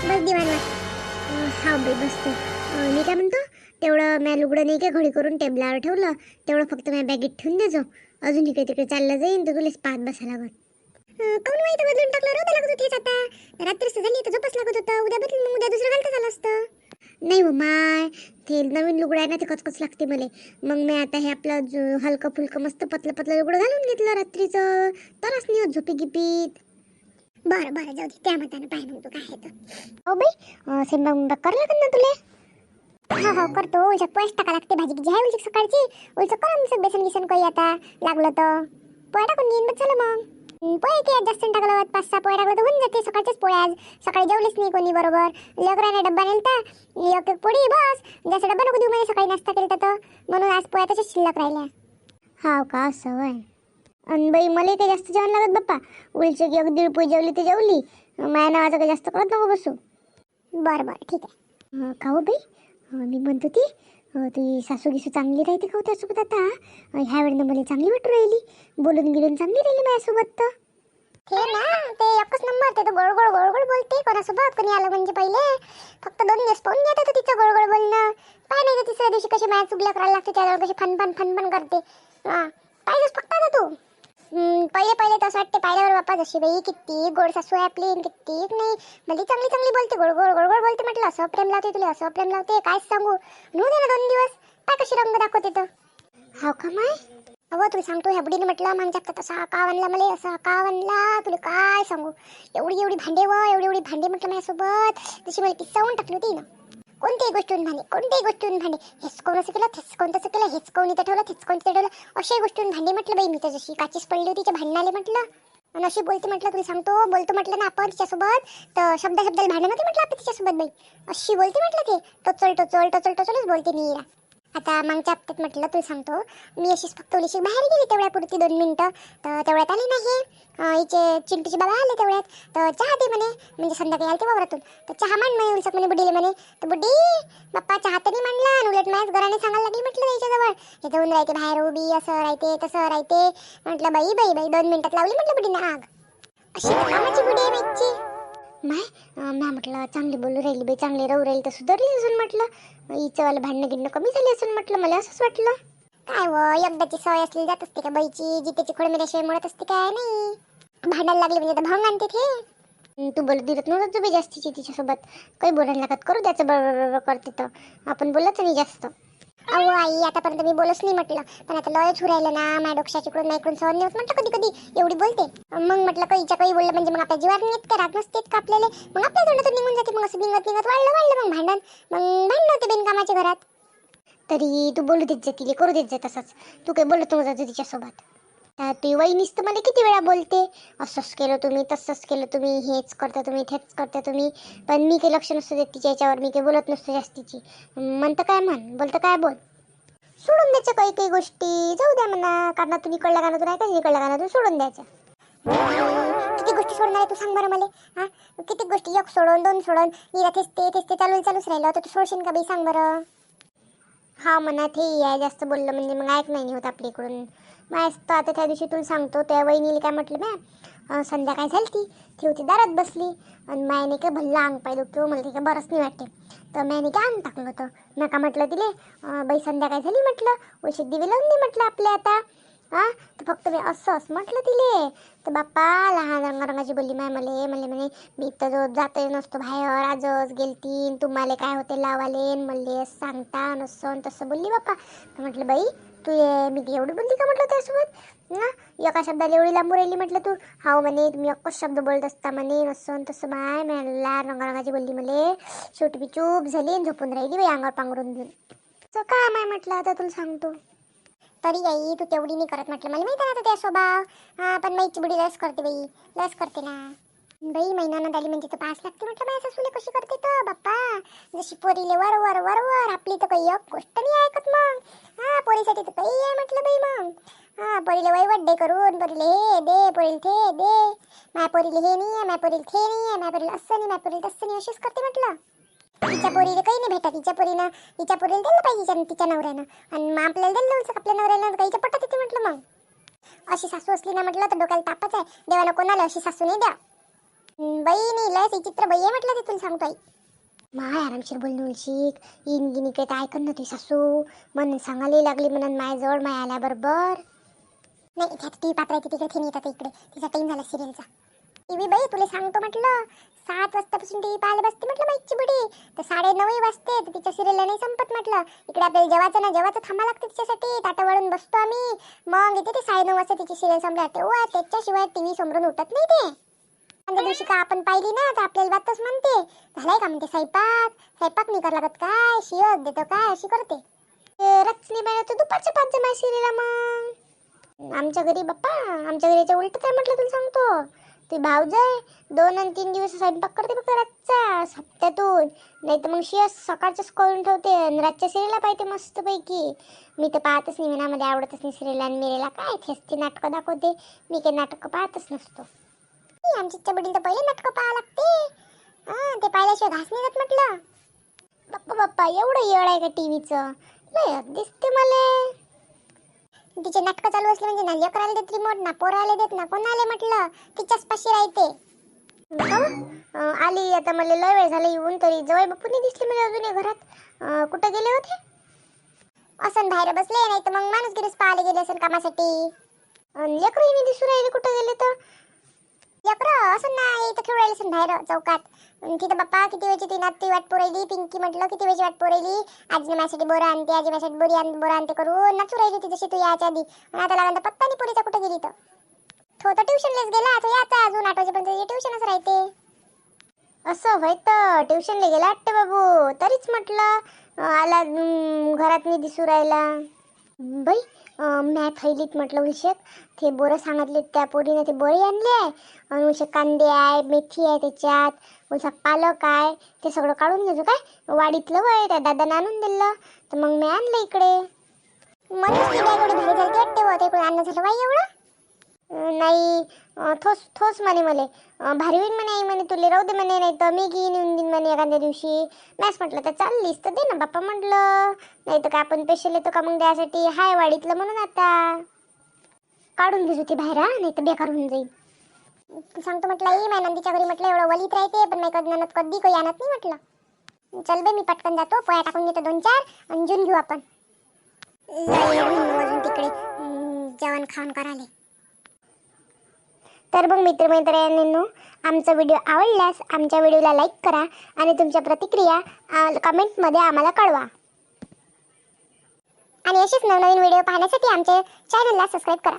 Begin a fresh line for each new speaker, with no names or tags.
बस दिवाणला हा बाई बसतो मी काय म्हणतो तेवढं मॅ लुगडं नाही का घडी करून टेबलावर ठेवलं तेवढं फक्त माझ्या बॅगेत ठेवून देजो अजून इकडे तिकडे चाललं जाईन तर तुलाच पाहत बसायला लागत काऊन माहिती बदलून टाकलं रोज लागत होतीच आता. रात्रीच झाली तर झोपच लागत होतं. उद्या बदलून मग उद्या दुसरं घालता झालं असतं. नाही हो माय. ते नवीन लुगडं आहे ना ते कचकच लागते मला. मग मी आता हे आपलं हलकं फुलकं मस्त पतलं पतलं लुगडं घालून घेतलं रात्रीचं. तरच नाही होत झोपी गिपीत बरं बरं जाऊ दे. त्या मतानं पाय मग तू काय आहे तर. हो बाई सेंबा मुंबा करला का ना तुले? हो हो करतो. उलचक पैसे टाका लागते भाजी. की आहे उलचक सकाळची. उलचक कर आमचं बेसन गिसन काही आता. लागलं तर. पोळ्या टाकून घेईन बस झालं मग. पोळ्या की आज जास्त नाही टाकलं पाच सहा पोळ्या टाकलं तर होऊन जाते सकाळच्याच पोळ्या आज. सकाळी जेवलेच नाही कोणी बरोबर. लेकराने डब्बा नेलता. एक एक पोळी बस. जास्त डब्बा नको देऊ म्हणजे सकाळी नाश्ता केला तर. म्हणून आज पोळ्या तशाच शिल्लक राहिल्या. हो का असं आणि बाई मला काही जास्त जेवण लागत बाप्पा. उलचे की अगदी पोळी जेवली ते जेवली. माझ्या नावाचं काही जास्त करत नको बसू. बरं बरं ठीक आहे. खाऊ बाई. मी म्हणत होती ती सासू गिसू चांगली राहते खाऊ हो त्यासोबत आता? ह्या वेळेनं मला चांगली वाटू राहिली. बोलून गिलून चांगली राहिली माझ्यासोबत तर. हे ना ते एकच नंबर ते तर गोड गोड गोड गोड बोलते कोणासोबत कोणी आलं म्हणजे पहिले. फक्त दोन दिवस पाहून घेत होतं तिचं गोड गोड बोलणं. काय नाही तर तिसऱ्या दिवशी कशी मॅच चुगल्या करायला लागते त्याच्यावर कशी फन फन फन फन करते. हा पाहिजेच फक्त आता तू. पहिले पहिले तसं वाटते पाहिल्यावर बाप्पा जशी बाई किती गोड सासू आहे आपली किती नाही. म्हणजे चांगली चांगली बोलते गोड गोड गोड गोड बोलते म्हटलं असं प्रेम लावते तुला असं प्रेम लावते काय सांगू? नऊ दे ना दोन दिवस काय कशी रंग दाखवते तर हाव का माय? अहो तुला सांगतो ह्या बुडीने म्हटलं माझ्या तसा का आणला मला असा का आणला तुला काय सांगू? एवढी एवढी भांडे व एवढी एवढी भांडे म्हटलं माझ्यासोबत तशी मला किस्सावून टाकली होती ना. कोणत्याही गोष्टीहून भांडे कोणत्याही गोष्टीहून भांडे. हेच कोण असं केलं हेच कोण तसं केलं हेच कोण इथं ठेवलं हेच कोण तिथं ठेवलं. अशाही गोष्टीहून भांडे म्हटलं बाई मी. तर जशी काचीच पडली होती तिच्या भांडणाले म्हटलं. आणि अशी बोलते म्हटलं तुला सांगतो बोलतो म्हटलं ना आपण तिच्यासोबत. तर शब्द शब्दाला भांडण होते म्हटलं आपण तिच्यासोबत बाई. अशी बोलते म्हटलं ते. टोचल टोचल टोचल टोचलच बोलते नीरा. आता मागच्या हप्त्यात म्हटलं तुला सांगतो. मी अशीच फक्त ओलीशी बाहेर गेली तेवढ्यापुरती दोन मिनटं. तर तेवढ्यात आले नाही. अं, हिचे चिंटूचे बाबा आले तेवढ्यात. तर चहा दे म्हणे. म्हणजे संध्याकाळी आले ते वावरातून. तर चहा मांड म्हणे उलसक म्हणे बुडीले म्हणे. तर बुड्डी बाप्पा चहा तरी मांडला आणि उलट माझ्याच घराने सांगायला लागली म्हटलं याच्याजवळ. हे जाऊन राहते बाहेर उभी असं राहते तसं राहते. म्हटलं बाई बाई बाई दोन मिनटात लावली म्हटलं बुडीने आग. अशी कामाची बुडी आहे माय मॅ म्हटलं चांगली बोलू राहिली बाई चांगली राहू राहिली तर सुधारली असून म्हटलं. हिचंवालं भांडणं गिणणं कमी झाली असून म्हटलं मला असंच वाटलं. काय व एकदाची सवय असली जात असते का बाईची जितेची खोडमिऱ्याशिवाय मुळत असते काय नाही. भांडायला लागले म्हणजे तर भांग आणते ते. तू बोलत दिरत नव्हतं तुम्ही जास्तीची तिच्यासोबत. काही बोलायला लागत करू द्याचं बरोबर करते तर. आपण बोलायचं नाही जास्त. अहो आई आतापर्यंत मी बोलच नाही म्हटलं. पण आता लयच राहिलं ना माझ्या डोक्याच्या इकडून इकडून सहन नाही होत म्हटलं कधी कधी एवढी बोलते. मग म्हटलं काहीच्या काही बोललं म्हणजे मग आपल्या जीवात नाहीत येत का? राग नसतेत का आपल्याला? मग आपल्या तोंडातून निघून जाते. मग असं निघत निघत वाढलं वाढलं मग भांडण. मग भांडण होते बिनकामाच्या घरात. तरी तू बोलू देत जा तिला करू देत जा तसंच. तू काही बोलत नव्हता तिच्यासोबत ती वहिनीच तर मला किती वेळा बोलते असंच केलं तुम्ही तसंच केलं तुम्ही हेच करता तुम्ही तेच करता तुम्ही. पण मी काही लक्ष नसतं देत तिच्या याच्यावर मी काही बोलत नसतो जास्तीची. म्हणतं काय म्हण बोलतं काय बोल. सोडून द्यायच्या काही काही गोष्टी. जाऊ द्या म्हणा कानातून इकडल्या कानातून आहे का इकडल्या कानातून सोडून द्यायचं किती गोष्टी सोडणार आहे तू सांग बरं मला हा? किती गोष्टी एक सोडून दोन सोडून मी तेच ते तेच ते चालू चालूच राहिलं तर तू सोडशील का बाई सांग बरं. हा म्हणा ते जास्त बोललं म्हणजे मग ऐक नाही होत मायस तर आता त्या दिवशी तुला सांगतो त्या वहिनीला काय म्हटलं म्या संध्याकाळ झाली ती. ती होती दारात बसली. आणि मायने काय भल्ला अंग पाहिलं किंवा मला ते काय बरंच नाही वाटते. तर मॅने काय अंग टाकलं होतं? नका म्हटलं तिले. बाई संध्याकाळ झाली म्हटलं. उशीर दिवे लावून दे म्हटलं आपल्या आता. हा तर फक्त मी असंच म्हटलं तिले. तर बाप्पा लहान रंगारंगाची बोलली माय मले. मले म्हणे मी तर जो जातही नसतो बाहेर. आजच गेलती. तुम्हाला काय होते लावाले. मले सांगता नसं तसं बोलली बाप्पा. तर म्हटलं बाई तू ये मी ती एवढी बोलली का म्हटलं त्यासोबत? ना एका शब्दाला एवढी लांबू राहिली म्हटलं तू? हाव म्हणे तुम्ही एकच शब्द बोलत असता म्हणे नसून तसं बाय म्हणला रंगारंगाची बोलली मले. शेवटी मी चूप झाली आणि झोपून राहिली बाई अंगावर पांघरून घेऊन. तर काम आहे म्हटलं आता तुला सांगतो. तरी आई तू तेवढी नाही करत म्हटलं मला माहिती आहे ना त्या स्वभाव हां पण माईची बुडी लस करते बाई लस करते ना. बाई महिन्यानं आली म्हणजे तर पास लागते म्हटलं माझ्या सासूले कशी करते तर? बाप्पा जशी पोरीले वर वर वर वर आपली तर काही एक गोष्ट नाही ऐकत मग. हा पोरीसाठी तर काही आहे म्हटलं बाई मग. हा पोरीले वैवट करून पोरीले हे दे पोरील थे दे. माय पोरीले हे नाही आहे माय पोरील थे नाही आहे माय पोरील असं नाही माय पोरील तसं नाही अशीच करते म्हटलं. तिच्या पोरीला काही नाही भेटत तिच्या पोरीनं तिच्या पोरीला दिलं पाहिजे तिच्या तिच्या नवऱ्यानं. आणि मग आपल्याला दिलं नव्हतं आपल्या नवऱ्यानं काहीच्या पटत येते म्हटलं मग. अशी सासू असली ना म्हटलं तर डोक्याला तापच आहे. देवाला कोणाला अशी सासू नाही द्या.
बाई नाही लय चित्र बाई आहे म्हटलं ते तुला सांगतो आई
माय आरामशीर बोलणं शिक इन गिनी काही तर ऐकत नव्हती सासू. म्हणून सांगायला लागली म्हणून माझ्याजवळ माय आल्याबरोबर.
नाही इथे टी पात्र आहे तिकडे थेन येतात इकडे. तिचा टाईम झाला सिरियलचा टीव्ही बाई तुला सांगतो म्हटलं. सात वाजतापासून टीव्ही पाहायला बसते म्हटलं माईची बुडी तर साडे नऊही वाजते तर तिच्या सिरियलला नाही संपत म्हटलं. इकडे आपल्याला जेवायचं ना जेवायचं थांबा लागतं तिच्यासाठी. ताटं वळून बसतो आम्ही. मग येते ते साडे नऊ वाजता तिची सिरियल संपल्या तेव्हा त्याच्याशिवाय टी व्ही समोरून उठत नाही ते. त्या दिवशी का आपण पाहिली ना तर आपल्याला बातच म्हणते. झालाय का म्हणते स्वयंपाक? स्वयंपाक नाही करा लागत काय? शिवत देतो काय? अशी करते.
ते रचनी बाई तर दुपारच्या पाच जमा सिरीला मग. आमच्या घरी बाप्पा आमच्या घरीच्या उलट काय म्हटलं तुला सांगतो? ते भावजाय दोन आणि तीन दिवस स्वयंपाक करते फक्त रातचा हप्त्यातून नाही तर मग शिया सकाळच्याच करून ठेवते आणि रातच्या सिरीला पाहिजे मस्तपैकी. मी तर पाहतच नाही मनामध्ये आवडतच नाही सिरियल आणि मिरेला. काय तेच नाटकं दाखवते. मी काही नाटकं पाहतच नसतो.
ई, वडील तर पहिले नाटकं पाहा लागते. हा ते पाहिल्याशिवाय घास नाही जात म्हटलं.
बाप्पा बाप्पा एवढं येळ आहे का टीव्हीचं? लय दिसते मला.
तिचे नाटकं चालू असले म्हणजे ना लेकराला देत रिमोट ना पोराला देत ना कोणाला म्हटलं? तिच्याच पाशी राहते.
अं, आली आता मला लय वेळ झाला येऊन तरी. जवळ बापू नाही दिसले मला अजून या घरात. अं, कुठं गेले होते?
असं बाहेर बसले नाही तर मग माणूस गिरीस पाहायला गेले असेल कामासाठी.
लेकरही लेकरंही नाही दिसू राहिले कुठं गेले तर?
असं ना इथं खेळू राहिले बाहेर चौकात. तिथं बाप्पा किती वेळची ती नाती वाट पुरेली पिंकी म्हटलं किती वेळची वाट पुरेली आजी माझ्यासाठी बोरा आणते आजी माझ्यासाठी बोरी आण बोरा आणते करून नाचू राहिली ती जशी तू याच्या आधी. आणि आता लागला पत्ता नाही पुरीचा कुठं गेली तर तो तर ट्युशनलाच गेला तो याचा अजून आठ वाजेपर्यंत. ट्युशनच राहते.
असं होय तर ट्युशनला गेला वाटते बाबू. तरीच म्हटलं आला घरात नाही दिसू राहिला बाई मॅ थैलीत म्हटलं उलशेक ते बोरं सांगितले त्या पोरीने ते बोरे आणले आहे. आणि उलशे कांदे आहे मेथी आहे त्याच्यात उलसा पालक आहे ते सगळं काढून घेतो काय? वाडीतलं वय त्या दादानं आणून दिलं. तर मग मी आणलं इकडे.
म्हणून ती भारी वाटते ते झालं बाई एवढं.
नाही थोस थोस म्हणे मले. भारी होईन म्हणे आई म्हणे तुले राहू दे म्हणे नाही तर मी घेईन येऊन देईन म्हणे एखाद्या दिवशी. मॅच म्हटलं तर चाललीस तर दे ना बाप्पा म्हटलं. नाही तर का आपण पैसे येतो का मग द्यासाठी हाय वाडीतलं म्हणून आता. काढून घेजू ते बाहेर हा नाही तर बेकार होऊन जाईल
सांगतो म्हटलं आई माझ्या नंदीच्या घरी म्हटलं एवढं वलीत राहते पण नाही कधी ननद कधी काही आणत नाही म्हटलं. चल बे मी पटकन जातो पोया टाकून घेतो दोन चार आणि जून घेऊ आपण. तिकडे. जेवण खाऊन कराले.
तर मग मित्रमैत्रिणींनो आमचा व्हिडिओ आवडल्यास आमच्या व्हिडिओला लाईक करा आणि तुमच्या प्रतिक्रिया कमेंटमध्ये आम्हाला कळवा.
आणि असेच नवनवीन व्हिडिओ पाहण्यासाठी आमच्या चॅनलला सबस्क्राईब करा.